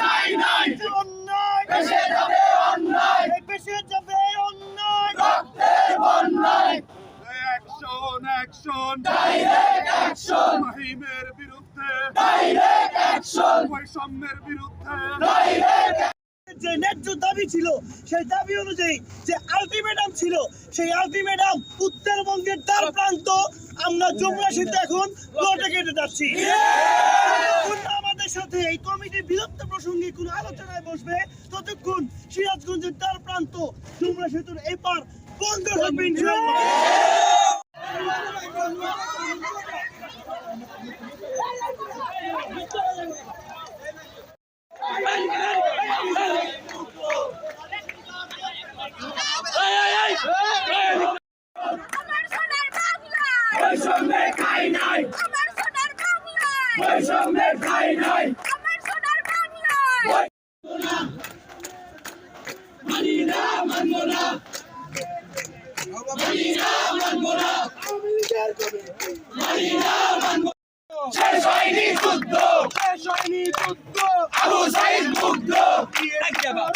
ঠাঁই নাই নাই যে যাবে অন্যায় এই যাবে অন্যায় রক্তের বন্যায় অ্যাকশন অ্যাকশন ডাইরেক্ট অ্যাকশন মাহিমের বিরুদ্ধে ডাইরেক্ট বৈষম্যের বিরুদ্ধে যে ন্যায্য দাবি ছিল সেই দাবি অনুযায়ী যে আলটিমেটাম ছিল সেই আলটিমেটাম উত্তরবঙ্গের দ্বার প্রান্ত আমরা যমুনাশীতে এখন কোর্টে কেটে যাচ্ছি। আমাদের সাথে এই কমিটি বিলুপ্ত প্রসঙ্গে কোনো আলোচনায় বসবে ততক্ষণ সিরাজগঞ্জের তার প্রান্ত যমুনা সেতুর এপার বন্ধ থাকবে। বৈষম্যের ঠাঁই নাই। আমার সোনার বাংলায়। বৈষম্যের ঠাঁই নাই। আমার সোনার বাংলায়। মানি না মানবো না। মানি না মানবো না। মানি না মানবো শেষ হয়নি যুদ্ধ। শেষ হয়নি যুদ্ধ। আবু সাইদ মুগ্ধ। এক জায়গা